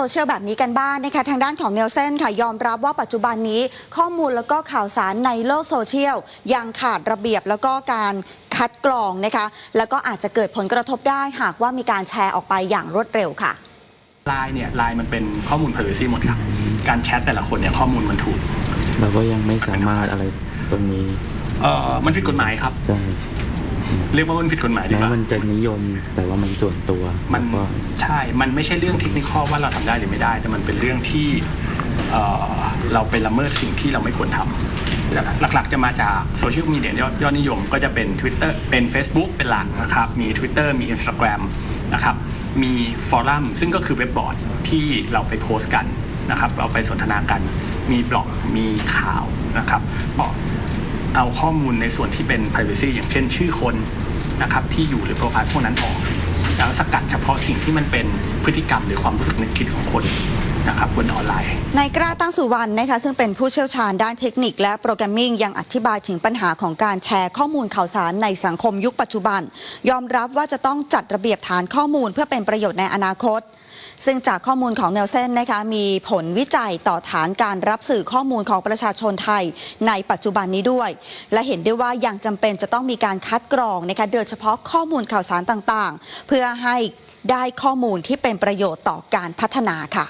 โซเชียลแบบนี้กันบ้างนะคะทางด้านของเนลเซนค่ะยอมรับว่าปัจจุบันนี้ข้อมูลแล้วก็ข่าวสารในโลกโซเชียล ยังขาดระเบียบแล้วก็การคัดกรองนะคะ แล้วก็อาจจะเกิดผลกระทบได้หากว่ามีการแชร์ออกไปอย่างรวดเร็วค่ะไลน์เนี่ยไลน์มันเป็นข้อมูล privacy หมดครับ การแชทแต่ละคนเนี่ยข้อมูลมันถูกเราก็ยังไม่สามารถอะไรตรงนี้เอ่อมันผิดกฎหมายครับใช่ เรียกว่ามันผิดกฎหมายดีแม้กว่ามันจะนิยมแต่ว่ามันส่วนตัวมันแล้วก็ใช่ มันไม่ใช่เรื่องเทคนิคว่าเราทำได้หรือไม่ได้ แต่มันเป็นเรื่องที่เอ่อเราไปละเมิดสิ่งที่เราไม่ควรทำหลักๆจะมาจากโซเชียลมีเดียยอดยอดนิยมก็จะเป็น Twitter เป็น Facebook เป็นหลักนะครับ มี Twitter มี Instagram นะครับ มีฟอรัมซึ่งก็คือเว็บบอร์ดที่เราไปโพสต์กันนะครับ เราไปสนทนากัน มีบล็อกมีข่าวนะครับบอกเอาข้อมูลในส่วนที่เป็น privacy อย่างเช่นชื่อคน นะครับที่อยู่หรือโปรไฟล์พวกนั้นออกแล้วสกัดเฉพาะสิ่งที่มันเป็นพฤติกรรมหรือความรู้สึกนึกคิดของคน นะครับบนออนไลน์นายกล้าตั้งสุวรรณนะคะซึ่งเป็นผู้เชี่ยวชาญด้านเทคนิคและโปรแกรมมิ่งยังอธิบายถึงปัญหาของการแชร์ข้อมูลข่าวสารในสังคมยุคปัจจุบัน ยอมรับว่าจะต้องจัดระเบียบฐานข้อมูลเพื่อเป็นประโยชน์ในอนาคต ซึ่งจากข้อมูลของเนลเซนนะคะมีผลวิจัยต่อฐานการรับสื่อข้อมูลของประชาชนไทยในปัจจุบันนี้ด้วย และเห็นได้ว่ายังจำเป็นจะต้องมีการคัดกรองนะคะโดยเฉพาะข้อมูลข่าวสารต่างๆ เพื่อให้ได้ข้อมูลที่เป็นประโยชน์ต่อการพัฒนาค่ะ